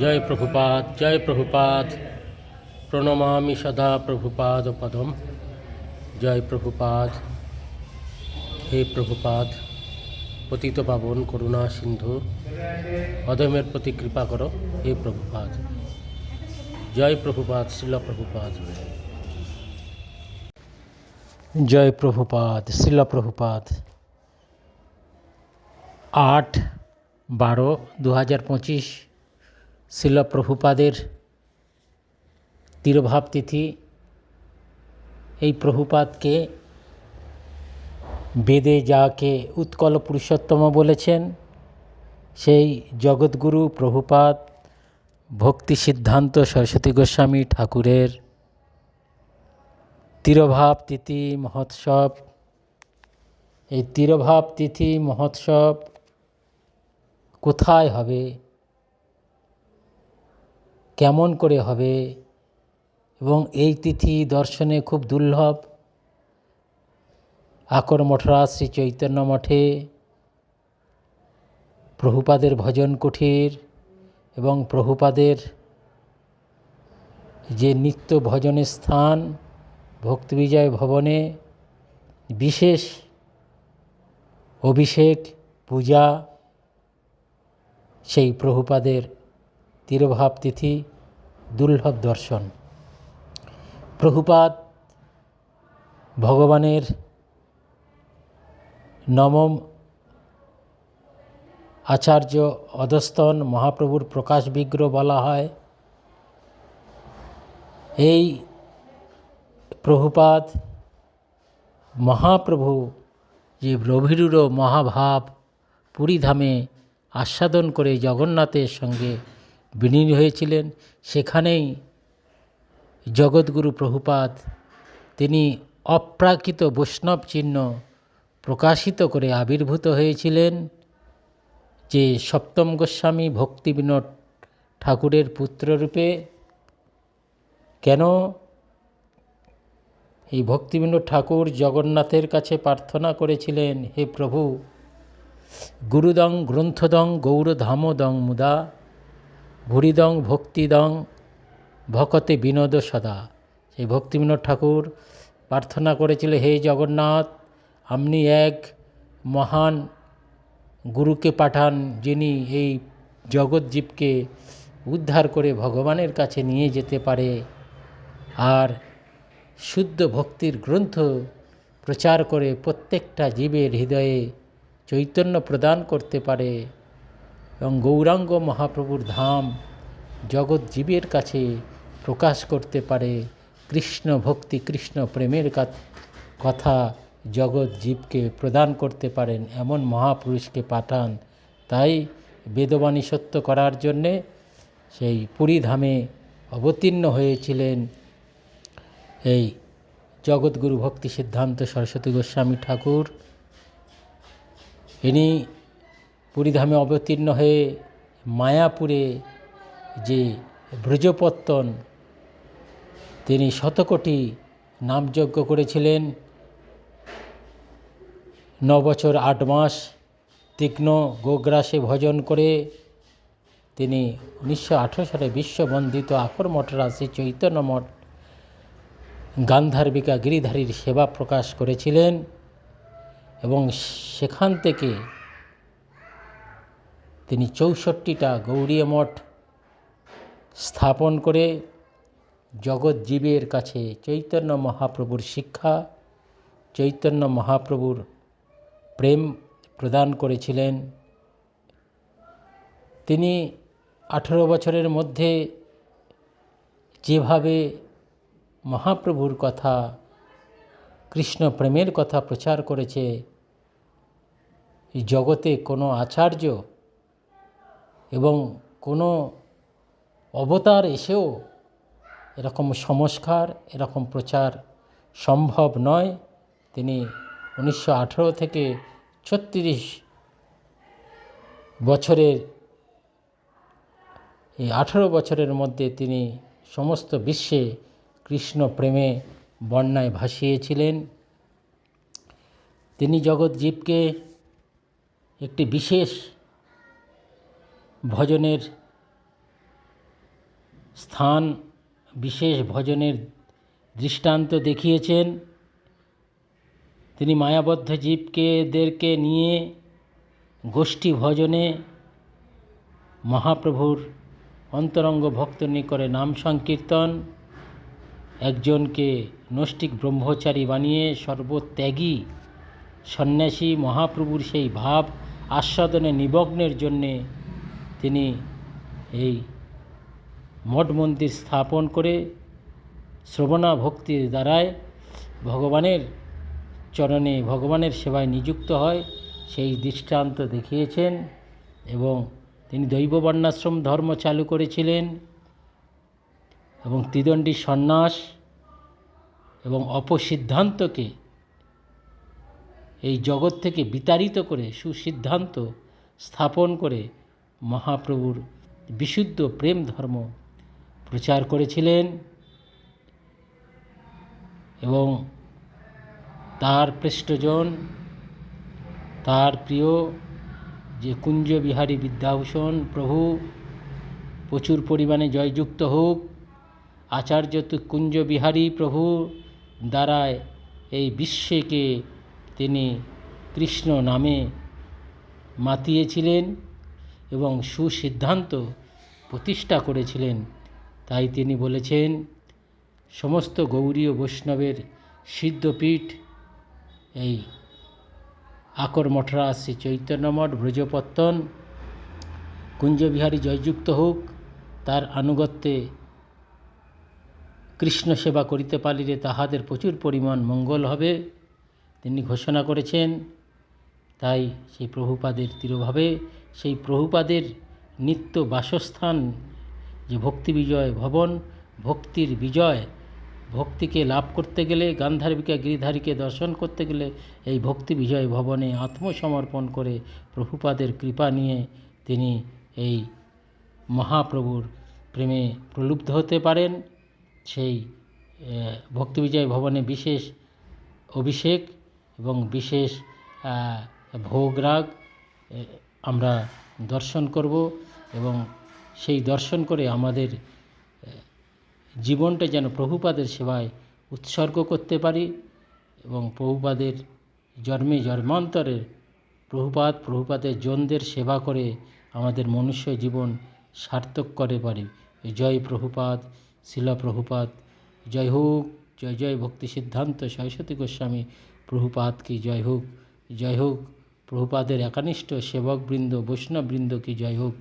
জয় প্রভুপাদ জয় প্রভুপাদ। প্রণমামি সদা প্রভুপাদ পদম। জয় প্রভুপাদ। হে প্রভুপাদ, পতিত পাবন করুণা সিন্ধু। অধমের প্রতি কৃপা করো, হে প্রভুপাদ। জয় প্রভুপাদ, শিল প্রভুপাদ। জয় প্রভুপাদ, শিল প্রভুপাদ। আট বারো দু হাজার পঁচিশ শিল প্রভুপাদের তিরোভাব তিথি, এই প্রভুপাদকে বেদে যাকে উৎকল পুরুষোত্তম বলেছেন, সেই জগৎগুরু প্রভুপাদ ভক্তি সিদ্ধান্ত সরস্বতী গোস্বামী ঠাকুরের তিরোভাব তিথি মহোৎসব। এই তিরোভাব তিথি মহোৎসব কোথায় হবে? কেমন করে হবে? এবং এই তিথি দর্শনে খুব দুর্লভ। আকর মঠরা শ্রী চৈতন্য মঠে। প্রভুপাদের ভজন কুঠির এবং প্রভুপাদের যে নিত্য ভজনের স্থান ভক্তিবিজয় ভবনে বিশেষ অভিষেক, পূজা, সেই প্রভুপাদের তিরোভাব তিথি দুর্লভ দর্শন প্রভুপাত ভগবানের নবম আচার্য অধস্তন মহাপ্রভুর প্রকাশ বিগ্রহ বলা হয়। এই প্রভুপাত মহাপ্রভু যে রবিরুর মহাভাব পুরীধামে আস্বাদন করে জগন্নাথের সঙ্গে বিলীন হয়েছিলেন। সেখানেই জগৎগুরু প্রভুপাদ তিনি অপ্রাকৃত বৈষ্ণব চিহ্ন প্রকাশিত করে আবির্ভূত হয়েছিলেন যে সপ্তম গোস্বামী ভক্তি বিনোদ ঠাকুরের পুত্ররূপে। কেন? এই ভক্তিবিনোদ ঠাকুর জগন্নাথের কাছে প্রার্থনা করেছিলেন, হে প্রভু, গুরুদং, গ্রন্থদং, গৌরধামদং মুদা ভুরিদং ভক্তিদং ভকতে বিনোদ সদা। সেই ভক্তিবিনোদ ঠাকুর প্রার্থনা করেছিল, হে জগন্নাথ, আপনি এক মহান গুরুকে পাঠান, যিনি এই জগৎজীবকে উদ্ধার করে ভগবানের কাছে নিয়ে যেতে পারে। আর শুদ্ধ ভক্তির গ্রন্থ প্রচার করে প্রত্যেকটা জীবের হৃদয়ে চৈতন্য প্রদান করতে পারে। এবং গৌরাঙ্গ মহাপ্রভুর ধাম জগৎ জীবের কাছে প্রকাশ করতে পারে। কৃষ্ণ ভক্তি, কৃষ্ণ প্রেমের কথা জগৎ জীবকে প্রদান করতে পারেন, এমন মহাপুরুষকে পাঠান। তাই বেদবাণী সত্য করার জন্যে সেই পুরীধামে অবতীর্ণ হয়েছিলেন এই জগৎগুরু ভক্তি সিদ্ধান্ত সরস্বতী গোস্বামী ঠাকুর। ইনি পুরীধামে অবতীর্ণ হয়ে মায়াপুরে যে ব্রজপত্তন, তিনি শতকোটি নামযজ্ঞ করেছিলেন। ন বছর আট মাস তীক্ষ্ণ গোগ্রাসে ভজন করে তিনি উনিশশো আঠেরো সালে বিশ্ববন্দিত আকর মঠরা শ্রী চৈতন্য মঠ গান্ধার্বিকা গিরিধারীর সেবা প্রকাশ করেছিলেন এবং সেখান থেকে তিনি চৌষট্টিটা গৌরীয় মঠ স্থাপন করে জগৎজীবের কাছে চৈতন্য মহাপ্রভুর শিক্ষা, চৈতন্য মহাপ্রভুর প্রেম প্রদান করেছিলেন। তিনি আঠেরো বছরের মধ্যে যেভাবে মহাপ্রভুর কথা, কৃষ্ণ প্রেমের কথা প্রচার করেছে, জগতে কোনো আচার্য এবং কোনো অবতার এসেও এরকম সংস্কার, এরকম প্রচার সম্ভব নয়। তিনি উনিশশো আঠেরো থেকে ছত্রিশ বছরের, এই আঠেরো বছরের মধ্যে তিনি সমস্ত বিশ্বে কৃষ্ণ প্রেমে বন্যায় ভাসিয়েছিলেন। তিনি জগৎজীবকে একটি বিশেষ ভজনের স্থান, বিশেষ ভজনের দৃষ্টান্ত দেখিয়েছেন। তিনি মায়াবদ্ধ জীবকেদেরকে নিয়ে গোষ্ঠী ভজনে মহাপ্রভুর অন্তরঙ্গ ভক্ত নিকরে নাম সংকীর্তন, একজনকে নষ্টিক ব্রহ্মচারী বানিয়ে সর্বত্যাগী সন্ন্যাসী মহাপ্রভুর সেই ভাব আস্বাদনে নিমগ্নের জন্যে তিনি এই মঠ মন্দির স্থাপন করে শ্রবণা ভক্তির দ্বারায় ভগবানের চরণে ভগবানের সেবায় নিযুক্ত হয়, সেই দৃষ্টান্ত দেখিয়েছেন এবং তিনি দৈব বর্ণাশ্রম ধর্ম চালু করেছিলেন এবং ত্রিদণ্ডী সন্ন্যাস এবং অপসিদ্ধান্তকে এই জগৎ থেকে বিতাড়িত করে সুসিদ্ধান্ত স্থাপন করে মহাপ্রভুর বিশুদ্ধ প্রেম ধর্ম প্রচার করেছিলেন এবং তার পৃষ্ঠজন তার প্রিয় যে কুঞ্জবিহারী বিদ্যাভূষণ প্রভু, প্রচুর পরিমাণে জয়যুক্ত হোক, আচার্য তো কুঞ্জবিহারী প্রভু দ্বারায় এই বিশ্বকে তিনি কৃষ্ণ নামে মাতিয়েছিলেন। এবং সুসিদ্ধান্ত প্রতিষ্ঠা করেছিলেন। তাই তিনি বলেছেন, সমস্ত গৌরীয় বৈষ্ণবের সিদ্ধপীঠ, এই আকর মঠরা শ্রী চৈতন্যমঠ, ব্রজপত্তন, কুঞ্জবিহারী জয়যুক্ত হোক, তার আনুগত্যে কৃষ্ণ সেবা করিতে পারিলে তাহাদের প্রচুর পরিমাণ মঙ্গল হবে। তিনি ঘোষণা করেছেন তাই সেই প্রভুপাদের তিরোভাবে সেই প্রভুপাদের নিত্য বাসস্থান যে ভক্তি বিজয় ভবন ভক্তির বিজয় ভক্তিকে লাভ করতে গেলে গান্ধারবিকা গিরিধারীকে দর্শন করতে গেলে এই ভক্তি বিজয় ভবনে আত্মসমর্পণ করে প্রভুপাদের কৃপা নিয়ে তিনি এই মহাপ্রভুর প্রেমে প্রলুব্ধ হতে পারেন। সেই আহ, ভক্তি বিজয় ভবনে বিশেষ অভিষেক এবং বিশেষ ভোগরাগ আমরা দর্শন করব এবং সেই দর্শন করে আমাদের জীবনটা যেন প্রভুপাদের সেবায় উৎসর্গ করতে পারি এবং প্রভুপাদের জন্মে জন্মান্তরের প্রভুপাত প্রভুপাদের জনদের সেবা করে আমাদের মনুষ্য জীবন সার্থক করে পারি। জয় প্রভুপাদ, শিলা প্রভুপাদ, জয় হোক, জয় জয় ভক্তি সিদ্ধান্ত সরস্বতী গোস্বামী প্রভুপাদ কি, জয় হোক জয় হোক। প্রভুপাদের একানিষ্ঠ সেবকবৃন্দ বৈষ্ণববৃন্দ কি জয় হোক।